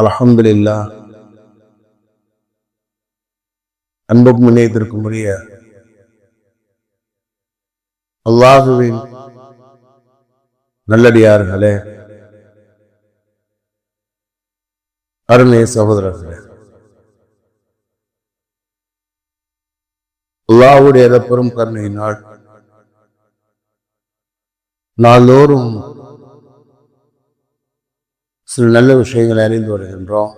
அல்ஹம்துலில்லா. அன்பும் நினைத்திருக்கும்படிய அல்லாஹுவின் நல்லடியார்களே அருணே சகோதரர்களே. அல்லாஹுடைய பெரும் கருணையினால் நாள்தோறும் சில நல்ல விஷயங்களை அறிந்து வருகின்றோம்.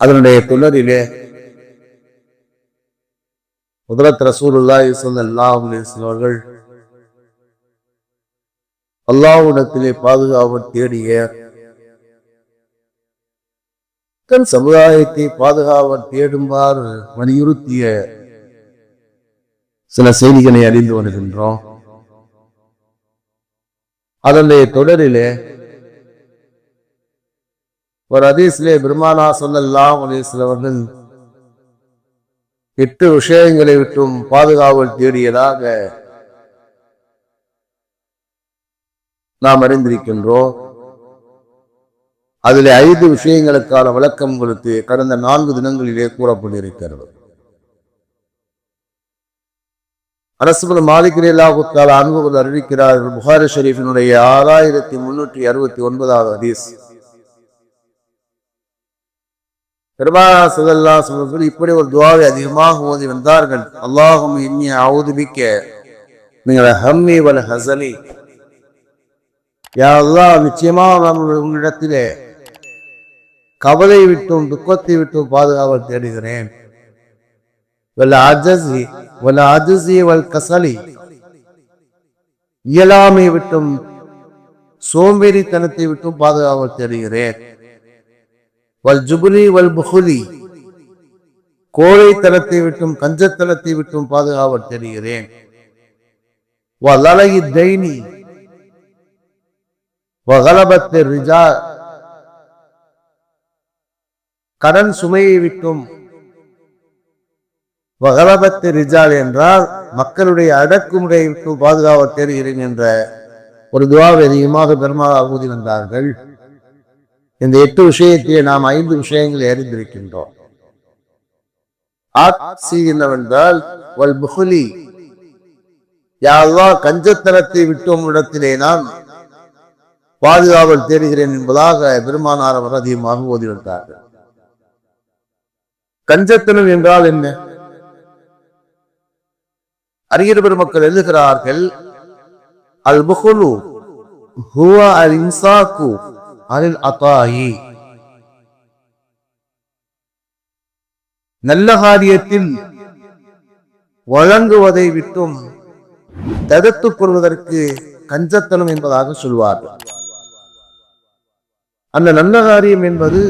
அதனுடைய துணரிலே முதலத் ரசூலுல்லா சொன்ன அலைஹி அவர்கள் அல்லாஹ்விடத்திலே பாதுகாப்பு தேடிய தன் சமுதாயத்தை பாதுகாவ தேடுமாறு வலியுறுத்திய சில செய்திகளை அறிந்து வருகின்றோம். அதனுடைய தொடரிலே ஒரு அதீஸ்லே பெருமானா சொல்லலாம் அவர்கள் எட்டு விஷயங்களை விட்டும் பாதுகாவல் தேடியதாக நாம் அறிந்திருக்கின்றோம். அதில் ஐந்து விஷயங்களுக்கான விளக்கம் கொடுத்து கடந்த நான்கு தினங்களிலே கூறப்பட்டிருக்கிறது. அரசுபுல் மாலிகிரேலாவுக்கால அன்புகள் அறிவிக்கிறார்கள் புகாரி ஷெரீஃபினுடைய ஆறாயிரத்தி முன்னூற்றி அறுபத்தி ஒன்பதாவது ஹதீஸ். பெருமானா சல்லா சொல்வர்கள் இப்படி ஒரு துவாவை அதிகமாக ஓதி வந்தார்கள். அல்லாஹும் இன்னி அவுதுபிக்க நீங்கள் ஹம்மி வல் ஹசனி யாரெல்லாம் நிச்சயமாக நான் உங்களிடத்திலே கவலை விட்டும் துக்கத்தை விட்டும் பாதுகாவல் தேடுகிறேன். வல்ல அஜசி வல அஜசி வல் கசலி. இயலாமை விட்டும் சோம்பேறித்தனத்தை விட்டும் பாதுகாவல் தேடுகிறேன். வல் ஜுபுலி வல் புகுலி. கோழைத்தனத்தை விட்டும் கஞ்சத்தனத்தை விட்டும் பாதுகாவல் தேடுகிறேன். வலலகி தைனி. வகலபத்தை ரிஜா. கடன் சுமையை விட்டும் வகலபத்து ரிஜால் என்றால் மக்களுடைய அடக்குமுறைக்கு பாதுகாவ பாதுகாவல் தேடுகிறேன் என்ற ஒரு துவாவை அதிகமாக பெருமாள் ஊதி வந்தார்கள். இந்த எட்டு விஷயத்தையே நாம் ஐந்து விஷயங்களை அறிந்திருக்கின்றோம். ஆட்சி என்னவென்றால் வல் புகுலி. யாழ்வா கஞ்சத்தனத்தை விட்டோம் இடத்திலே நான் பாதுகாவல் தேடுகிறேன் என்பதாக பெருமானார் அவர் அதிகமாக ஓதி வந்தார்கள். கஞ்சத்தனம் என்றால் என்ன? அறிஞர் பெருமக்கள் எழுதுகிறார்கள் அல் புகுலு ஹுவா அல் இன்சாக்கு அலில் அத்தாயி நல்ல காரியத்தில் வழங்குவதை விட்டும் தடுத்துக் கொள்வதற்கு கஞ்சத்தனம் என்பதாக சொல்வார்கள். அந்த நல்ல காரியம் என்பது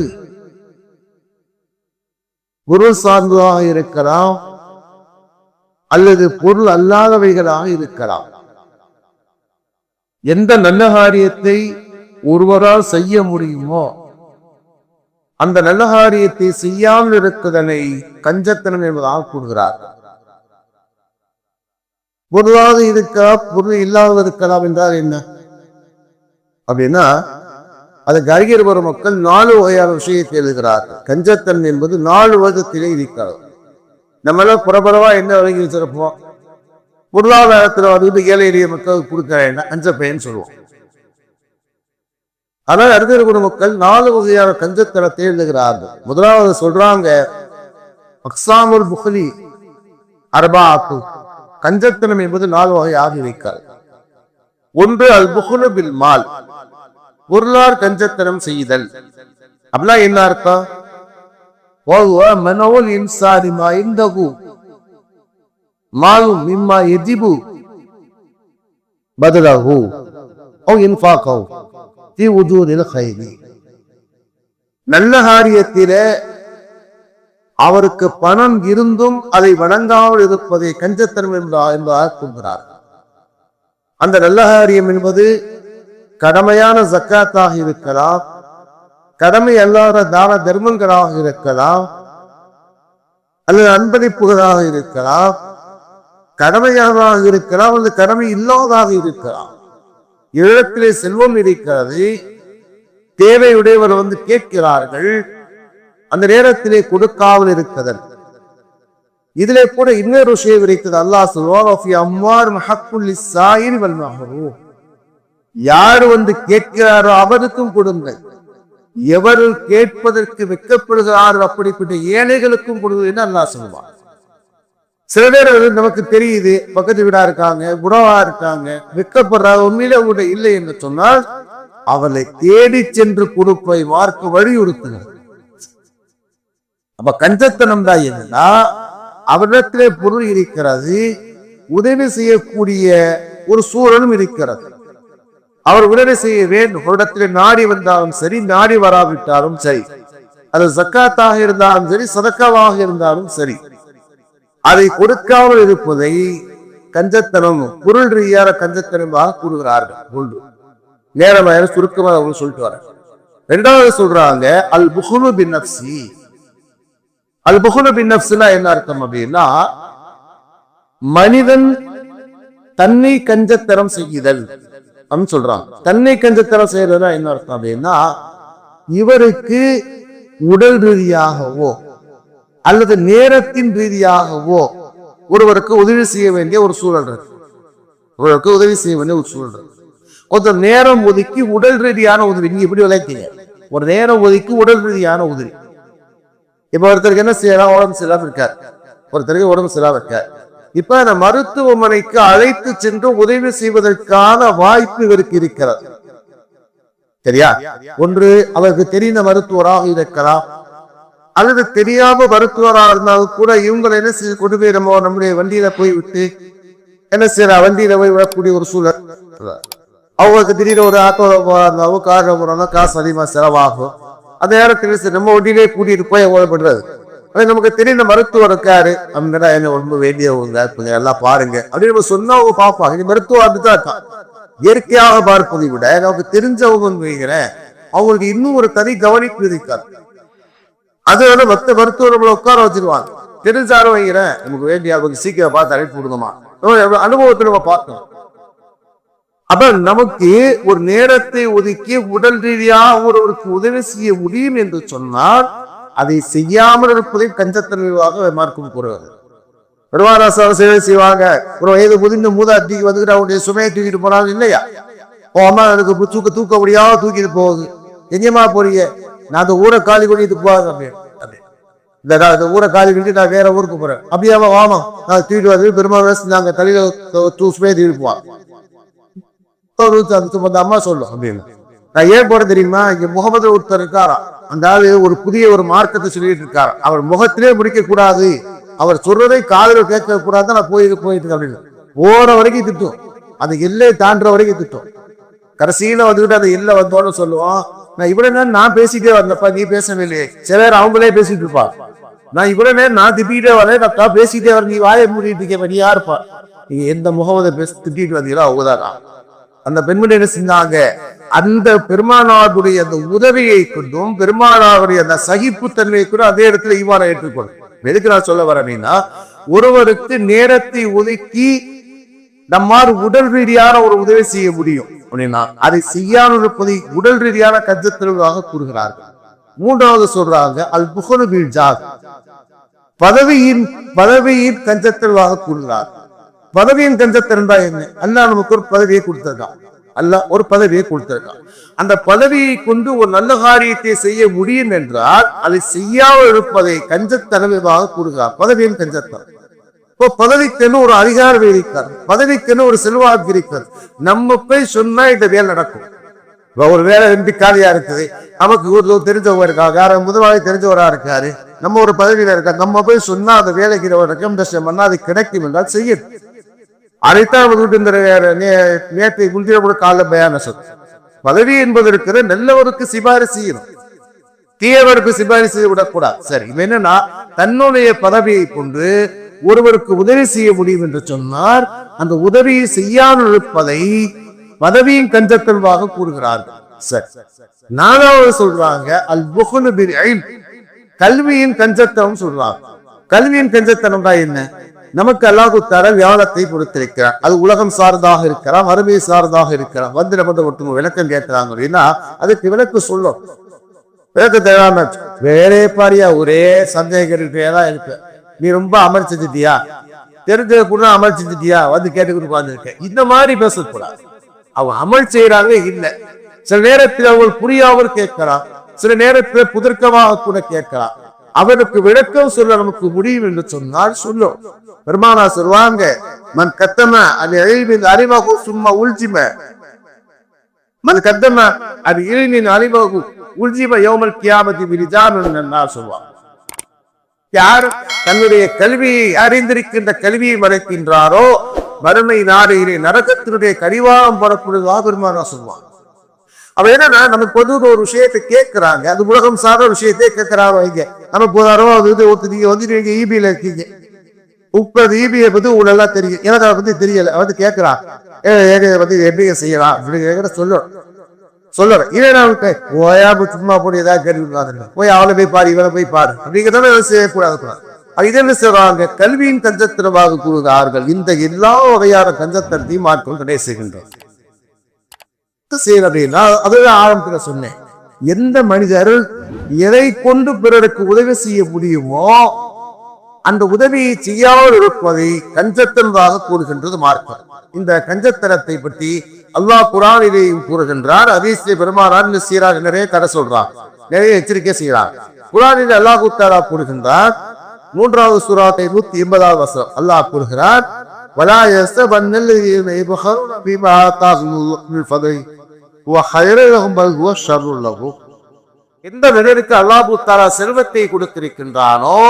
குரு சார்ந்ததாக இருக்கலாம் அல்லது பொருள் அல்லாதவைகளாக இருக்கலாம். எந்த நல்ல காரியத்தை ஒருவரால் செய்ய முடியுமோ அந்த நல்ல காரியத்தை செய்யாமல் இருக்குதனை கஞ்சத்தனம் என்பதாக கூறுகிறார் பொருளாக இருக்கலாம் பொருள் இல்லாத இருக்கலாம் என்றால் என்ன? அப்படின்னா அதுக்கு அறிஞர் வரும் மக்கள் நாலு வகையான விஷயத்தை எழுதுகிறார்கள். கஞ்சத்தன் என்பது நாலு விதத்திலே இருக்கிறது. நம்மளால புறப்படவா என்ன வழங்கி வச்சிருப்போம்? பொருளாதாரத்தில் வந்து ஏழை எளிய மக்களுக்கு கொடுக்கிறேன் அஞ்ச பையன் சொல்லுவோம். ஆனால் அறிஞர் மக்கள் நாலு வகையான கஞ்சத்தனத்தை எழுதுகிறார்கள். முதலாவது சொல்றாங்க அக்சாமுல் புகலி அரபாத்து. கஞ்சத்தனம் என்பது நாலு வகையாக இருக்கிறது ஒன்று அல் புகுலு பில் மால். பொருளார் கஞ்சத்தனம் செய்தல். அப்படின்னா என்ன அர்த்தம்? وهو منع الإنسان ما عنده مال مما يجب بدله أو إنفاقه في وجود الخير நல்ல காரியத்திலே அவருக்கு பணம் இருந்தும் அதை வழங்காமல் இருப்பதை கஞ்சத்தனம் என்பதாக கூறுகிறார் அந்த நல்ல காரியம் என்பது கடமையான ஜக்காத்தாக இருக்கலாம் கடமை அல்லாத தான தர்மங்களாக இருக்கலாம். அல்லது அன்பளிப்புகளாக இருக்கலாம். கடமையானதாக இருக்கலாம். அல்லது கடமை இல்லாததாக இருக்கலாம். இடத்திலே செல்வம் இருக்கிறது. தேவையுடையவர் வந்து கேட்கிறார்கள். அந்த நேரத்திலே கொடுக்காமல் இருக்கிறது இதிலே கூட இன்னொரு விஷயம் இருக்கிறது. அல்லாஹ் சொல்வார் யார் வந்து கேட்கிறாரோ அவருக்கும் கொடுங்கள். எவர் கேட்பதற்கு வெட்கப்படுகிறாரோ அப்படிப்பட்ட ஏழைகளுக்கும் கொடுங்க அல்லா சொல்லுவான். சில பேர் வந்து நமக்கு தெரியுது பக்கத்து வீடா இருக்காங்க உணவா இருக்காங்க வெட்கப்படுறாங்க உண்மையில கூட இல்லை என்று சொன்னால் அவளை தேடி சென்று கொடுப்பை மார்க்க வலியுறுத்துகிறது அப்ப கஞ்சத்தனம் தான் என்னன்னா அவரிடத்திலே பொருள் இருக்கிறது உதவி செய்யக்கூடிய ஒரு சூழலும் இருக்கிறது. அவர் உடனே செய்ய வேண்டும் ஒரு நாடி வந்தாலும் சரி நாடி வராவிட்டாலும் சரி. அது ஜக்காத்தாக இருந்தாலும் சரி சதக்காவாக இருந்தாலும் சரி. அதை கொடுக்காமல் இருப்பதை கஞ்சத்தனம் பொருள் ரீதியான கஞ்சத்தனமாக கூறுகிறார்கள். ஒன்று நேரமாக சுருக்கமாக அவங்க சொல்லிட்டு வர ரெண்டாவது சொல்றாங்க அல் புகுனு பின் நப்சி அல் புகுனு பின் என்ன அர்த்தம் அப்படின்னா மனிதன் தன்னை கஞ்சத்தனம் செய்யுதல் அப்படின்னு சொல்றான். தன்னை கஞ்சத்தனம் செய்யறதுனா என்ன அர்த்தம் அப்படின்னா இவருக்கு உடல் ரீதியாகவோ அல்லது நேரத்தின் ரீதியாகவோ ஒருவருக்கு உதவி செய்ய வேண்டிய ஒரு சூழல் இருக்கு. ஒருவருக்கு உதவி செய்ய வேண்டிய ஒரு சூழல் இருக்கு. கொஞ்சம் நேரம் ஒதுக்கி உடல் ரீதியான உதவி நீங்க இப்படி விளையாட்டீங்க ஒரு நேரம் ஒதுக்கி உடல் ரீதியான உதவி. இப்ப ஒருத்தருக்கு என்ன செய்யலாம்? உடம்பு சரியில்லாம இருக்கார். ஒருத்தருக்கு உடம்பு சரியில்லாம இருக்கார். இப்ப அந்த மருத்துவமனைக்கு அழைத்து சென்று உதவி செய்வதற்கான வாய்ப்பு இவருக்கு இருக்கிறது. சரியா? ஒன்று அவருக்கு தெரிந்த மருத்துவராக இருக்கலாம். அல்லது தெரியாம மருத்துவராக இருந்தாலும் கூட இவங்களை என்ன செய்ய கொண்டு போய் நம்ம நம்முடைய வண்டியில போய் விட்டு என்ன செய்யற வண்டியில போய் விடக்கூடிய ஒரு சூழல். அவங்களுக்கு திடீர்னு ஒரு ஆட்டோ போறாங்க கார்ல போறாங்க காசு அதிகமா செலவாகும். அந்த நேரத்தில் நம்ம வண்டியிலே கூட்டிட்டு போய் ஓடப்படுறது அது நமக்கு தெரிந்த மருத்துவர் இருக்காரு. அப்படின்னா என்ன ரொம்ப வேண்டியவங்க கொஞ்சம் எல்லாம் பாருங்க. அப்படின்னு நம்ம சொன்னா அவங்க பார்ப்பாங்க. இது மருத்துவம் அப்படித்தான் இருக்கான் இயற்கையாக பார்ப்பதை விட நமக்கு தெரிஞ்சவங்க அவங்களுக்கு இன்னும் ஒரு தனி கவனிப்பு இருக்காது. அது வந்து மத்த மருத்துவர் நம்மளை உட்கார வச்சிருவாங்க. தெரிஞ்சாரும் வைக்கிறேன் நமக்கு வேண்டிய அவங்க சீக்கிரம் பார்த்து அழைப்பு விடுங்கம்மா அனுபவத்தை நம்ம பார்த்தோம் அப்ப நமக்கு ஒரு நேரத்தை ஒதுக்கி உடல் ரீதியாக ஒருவருக்கு உதவி செய்ய முடியும் என்று சொன்னால் அதை செய்யாமல் இருப்பதை கஞ்சத்தன்மையாக மார்க்கம் கூறுவார்கள் பெருமாராசாரம் சேவை செய்வாங்க ஒரு வயது முதிர்ந்த மூதாட்டிக்கு வந்துட்டு அவருடைய சுமையை தூக்கிட்டு போனாலும் இல்லையா? ஓ அம்மா எனக்கு தூக்க தூக்க முடியாம தூக்கிட்டு போகுது. எங்கேயமா போறீங்க? நான் அந்த ஊரை காலி பண்ணிட்டு போவாங்க அப்படின்னு இந்த நான் இந்த ஊரை காலி பண்ணிட்டு நான் வேற ஊருக்கு போறேன். அப்படியே வாமா. நான் தூக்கிட்டு வந்து பெருமாள் நாங்கள் தலையில தூ சுமையை தூக்கிட்டு அந்த அம்மா சொல்லும் அப்படின்னு. நான் ஏன் போறேன் தெரியுமா? இங்க முகமது ஒருத்தர் இருக்காரா அந்த ஒரு புதிய ஒரு மார்க்கத்தை சொல்லிட்டு இருக்காரு அவர் முகத்திலே முடிக்க கூடாது அவர் சொல்றதை காதல கேட்க கூடாது நான் போய் போயிட்டு அப்படின்னு. போற வரைக்கும் திட்டம். அந்த எல்லை தாண்டுற வரைக்கும் திட்டம். கடைசியில வந்துகிட்டு அந்த எல்லை வந்தோன்னு சொல்லுவோம். நான் இவ்வளவு நேரம் நான் பேசிட்டே வந்தப்பா நீ பேசவே இல்லையே சில பேர் அவங்களே பேசிட்டு இருப்பா. நான் இவ்வளவு நேரம் நான் திட்டிகிட்டே வரேன். நான் பேசிட்டே வரேன். நீ வாயை மூடிட்டு இருக்கேன். நீ யாருப்பா? நீங்க எந்த முகமதை பேச திட்டிட்டு வந்தீங்களோ அவங்கதான். அந்த பெண்மணி என்ன செஞ்சாங்க? அந்த பெருமானாருடைய அந்த உதவியை கொண்டும் பெருமானாருடைய அந்த சகிப்புத்தன்மையை கூட அதே இடத்துல இவ்வாறு ஏற்றுக்கொள்ளும் எதுக்கு நான் சொல்ல வரேன்னா ஒருவருக்கு நேரத்தை ஒதுக்கி நம்மால் உடல் ரீதியான ஒரு உதவி செய்ய முடியும். அப்படின்னா அதை செய்யாமல் இருப்பதை உடல் ரீதியான கஜத்திற்காக கூறுகிறார்கள். மூன்றாவது சொல்றாங்க அல் புகழ் வீழ்ஜாக் பதவியின் பதவியின் கஞ்சத்திற்காக கூறுகிறார். பதவியின் கஞ்சத்திறன் என்ன? அல்லா நமக்கு ஒரு பதவியை கொடுத்திருக்கான் அல்ல ஒரு பதவியை கொடுத்திருக்கான் அந்த பதவியை கொண்டு ஒரு நல்ல காரியத்தை செய்ய முடியும் என்றால் அதை செய்யாமல் இருப்பதை கஞ்சத்தனமாக கூறுகிறார் பதவியின் கஞ்சத்தனம் இப்போ பதவிக்கென்னு ஒரு அதிகாரம் இருக்கிறது. பதவிக்கென்னு ஒரு செல்வாக்கு இருக்கிறது. நம்ம போய் சொன்னா இந்த வேலை நடக்கும். ஒரு வேலை எம்பி காலியா இருக்குது. நமக்கு ஒரு தெரிஞ்சவங்க இருக்காங்க வேற முதலாளி தெரிஞ்சவரா இருக்காரு. நம்ம ஒரு பதவியில இருக்கா நம்ம போய் சொன்னா அந்த வேலைக்கு ஒரு ரெக்கமெண்டேஷன் பண்ணா அது கிடைக்கும் என்றால் செய்யும் அதைத்தான் வந்துட்டு இந்த நேற்றை முந்திர கூட கால பயான சொல் பதவி என்பது இருக்கிற நல்லவருக்கு சிபாரிசு செய்யணும். தீயவருக்கு சிபாரிசு செய்ய விடக்கூடாது. சரி இவன் என்னன்னா தன்னுடைய பதவியை கொண்டு ஒருவருக்கு உதவி செய்ய முடியும் என்று சொன்னார். அந்த உதவியை செய்யாமல் இருப்பதை பதவியின் கஞ்சத்தல்வாக கூறுகிறார்கள். சரி நானாவது சொல்றாங்க அல் புகுனு கல்வியின் கஞ்சத்தனம் சொல்றாங்க. கல்வியின் கஞ்சத்தனம் தான் என்ன? நமக்கு அல்லாஹு தர வியாழத்தை கொடுத்திருக்கிறார் அது உலகம் சார்ந்தாக இருக்கலாம் வறுமை சார்ந்தாக இருக்கலாம் வந்து நம்ம ஒருத்தவங்க விளக்கம் கேட்கிறாங்க. அப்படின்னா அதுக்கு விளக்கு சொல்லும். விளக்கு தேவையான வேறே பாரியா ஒரே சந்தேகம் தான் இருக்கு நீ ரொம்ப அமல் செஞ்சுட்டியா? தெரிஞ்சது கூட அமல் செஞ்சுட்டியா? வந்து கேட்டுக்கிட்டு உட்கார்ந்துருக்கேன். இந்த மாதிரி பேசக்கூடாது. அவங்க அமல் செய்யறாங்க இல்ல. சில நேரத்தில் அவங்க புரியாமல் கேட்கலாம். சில நேரத்தில் புதர்க்கமாக கூட கேட்கலாம். அவருக்கு விளக்கம் சொல்ல நமக்கு முடியும் என்று சொன்னால் சொல்லும். பெருமானா சொல்லுவாங்க மன் கத்தம அது எழில்மின் அறிமுகம் சும்மா உள்ஜிம மன் கத்தம அது இழிவின் அறிமுகம் உள்ஜிம யோமல் கியாமதி விரிஜான் சொல்லுவாங்க யார் தன்னுடைய கல்வியை அறிந்திருக்கின்ற கல்வியை மறைக்கின்றாரோ வறுமை நாடையிலே நரகத்தினுடைய கரிவாரம் போடக்கூடியதாக பெருமானா சொல்லுவான் அவ என்னன்னா நமக்கு பொதுவில் ஒரு விஷயத்தை கேட்கிறாங்க. அது உலகம் சார்ந்த விஷயத்தையே கேட்கிறாங்க இங்க நம்ம போதாரோ அது இது ஒருத்தர் நீங்க வந்து நீங்க இபியில இருக்கீங்க. முப்பது இபியை பத்தி உங்களுக்கு நல்லா தெரியும். எனக்கு அதை பத்தி தெரியல. வந்து கேட்கிறான். ஏ பத்தி வந்து எப்படி செய்யலாம்? அப்படின்னு கேட்கிற சொல்லணும். சொல்லுறேன் இவன் நான் ஓயா சும்மா போய் ஏதாவது கேள்வி போய் அவளை போய் பாரு இவனை போய் பாரு. அப்படிங்கிறதால செய்யக்கூடாது. அது இது என்ன செய்வாங்க? கல்வியின் கஞ்சத்திரமாக கூறுகிறார்கள். இந்த எல்லா வகையான கஞ்சத்தனத்தையும் மாற்றம் தடை செய்கின்றோம் செய்யுது அப்படின்னா அதுதான் ஆரம்பத்தில் சொன்னேன். எந்த மனிதர் எதை கொண்டு பிறருக்கு உதவி செய்ய முடியுமோ அந்த உதவியை செய்யாமல் இருப்பதை கஞ்சத்தனதாக கூறுகின்றது மார்க்கம். இந்த கஞ்சத்தனத்தை பற்றி அல்லாஹ் குரானிலே கூறுகின்றார் அதீசிய பெருமானார் சீராக நிறைய தடை சொல்றார். நிறைய எச்சரிக்கை செய்கிறார். குரானில் அல்லாஹ் உத்தாரா கூறுகின்றார் மூன்றாவது சுராத்தை நூத்தி எண்பதாவது வசனம் அல்லாஹ் கூறுகிறார் வலா எஸ்த பன்னல் எந்த மனிதனுக்கு அல்லாஹு தாலா செல்வத்தை கொடுத்திருக்கின்றானோ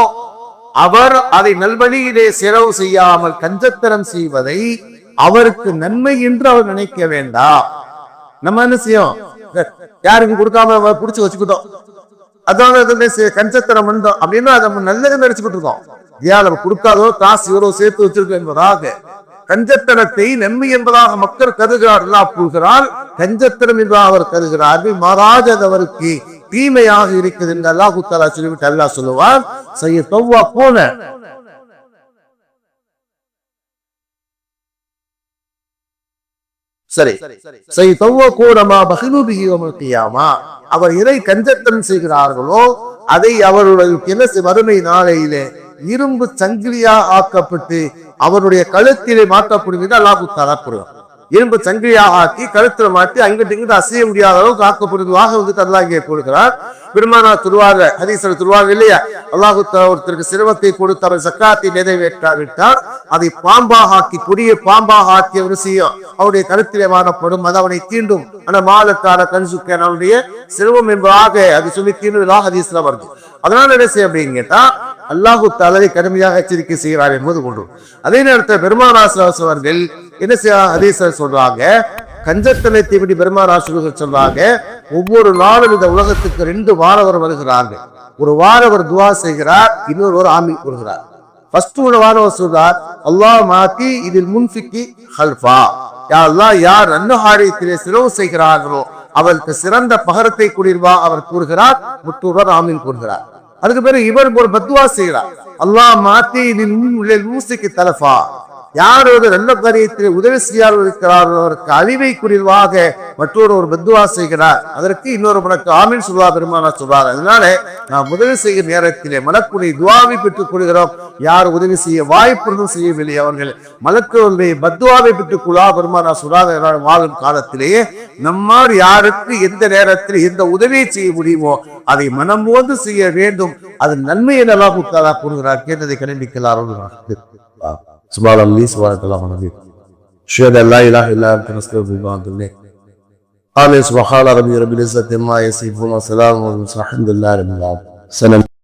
அவர் அதை நல்வழியிலே செலவு செய்யாமல் கஞ்சத்தனம் செய்வதை அவருக்கு நன்மை என்று அவர் நினைக்க வேண்டாம் நம்ம என்ன செய்யும் யாருக்கும் கொடுக்காம புடிச்சு வச்சுக்கிட்டோம். அதான் கஞ்சத்தனம் பண்ணோம் அப்படின்னா நம்ம நல்லது நினைச்சுக்கிட்டு இருக்கோம் ஏன் நம்ம கொடுக்காதோ காசு இவ்வளவு சேர்த்து வச்சிருக்கோம் என்பதாக. கஞ்சத்தனத்தை நன்மை என்பதாக மக்கள் கருதுகிறார் அல்லா கூறுகிறார். கஞ்சத்திரம் என்று அவர் கருகிறார்கள் மாறாஜ் அது அவருக்கு தீமையாக இருக்குது என்று அல்லாஹு தாலா சொல்லிவிட்டு அல்லாஹ் சொல்லுவார் செய்ய தொவ்வா போன. சரி சரி தொவ்வா கூடமா பகிர்வுபிகியமா அவர் எதை கஞ்சத்தம் செய்கிறார்களோ அதை அவருடைய என்ன வறுமை நாளையிலே இரும்பு சங்கிலியா ஆக்கப்பட்டு அவருடைய கழுத்திலே மாற்றப்படுவது அல்லாஹு தாலா கூறுவார் இரும்பு சங்கிலியாக ஆக்கி கழுத்துல மாட்டி அங்கிட்டு இங்கிட்டு அசைய முடியாத அளவுக்கு ஆக்கப்படுவதாக வந்து அல்லாஹ் கொடுக்கிறார். பெருமானா துருவாங்க ஹதீசர் துருவாங்க இல்லையா? அல்லாஹு ஒருத்தருக்கு சிரமத்தை கொடுத்து அவர் சக்காத்தை நிறைவேற்றாவிட்டால் அதை பாம்பாக ஆக்கி கொடிய பாம்பாக ஆக்கிய விஷயம். அவருடைய கருத்திலே மாறப்படும் அது அவனை தீண்டும். ஆனா மாதத்தார கன்சுக்கன் அவனுடைய சிரமம் என்பதாக அது சொல்லி தீண்டுவதாக ஹதீஸ்ல வருது. அதனால என்ன செய்ய அப்படின்னு கேட்டா அல்லாஹு தலரை கடுமையாக எச்சரிக்கை செய்கிறார் என்பது ஒன்று. அதே நேரத்தில் பெருமானாசர் அவர்கள் என்ன செய்ய ஹதீசர் சொல்றாங்க கஞ்சத்தலை பற்றி பெருமானாசுகள் சொல்றாங்க ஒவ்வொரு நாளும் இந்த உலகத்துக்கு ரெண்டு வாரவர் வருகிறார்கள். ஒரு வாரவர் துவா செய்கிறார் இன்னொரு ஆமி கூறுகிறார். ஃபர்ஸ்ட் ஒரு வாரவர் சொல்றார் அல்லாஹ் மாத்தி இதில் முன்ஃபிக்கி ஹல்ஃபா. யாரெல்லாம் யார் நன்னுகாரியத்திலே செலவு செய்கிறார்களோ அவருக்கு சிறந்த பகரத்தை கூடியிருவா அவர் கூறுகிறார் முத்தூர் ஆமீன் கூறுகிறார். அதுக்கு பிறகு இவர் ஒரு பத்துவா செய்கிறார் அல்லாஹ் மாத்தி இதில் மூசிக்கு தலஃபா. யார் ஒரு நல்ல காரியத்தில் உதவி செய்யார் இருக்கிறார் அவருக்கு அழிவை குறிவாக மற்றொரு ஒரு பத்துவா செய்கிறார். அதற்கு இன்னொரு மனக்கு ஆமீன் சொல்வா பெருமானா சொல்றார். அதனால நாம் உதவி செய்யும் நேரத்திலே மலக்குடி துவாவை பெற்றுக் கொள்கிறோம். யார் உதவி செய்ய வாய்ப்புறதும் செய்யவில்லை அவர்கள். மலக்குடைய பத்துவாவை பெற்றுக் கொள்ளா பெருமானா சொல்றாத வாழும் காலத்திலேயே நம்மால் யாருக்கு எந்த நேரத்தில் எந்த உதவியை செய்ய முடியுமோ அதை மனம் போந்து செய்ய வேண்டும். அது நன்மையை நல்லா முத்தாலா கூறுகிறார். கேட்டதை கண்டிக்கலாம். سبحان الله سبحانك اللهم وبحمدك اشهد ان لا اله الا انت نستغفرك ونتوب اليك آمين سبحان ربي رب العزة عما يصفون وسلام والحمد لله رب العالمين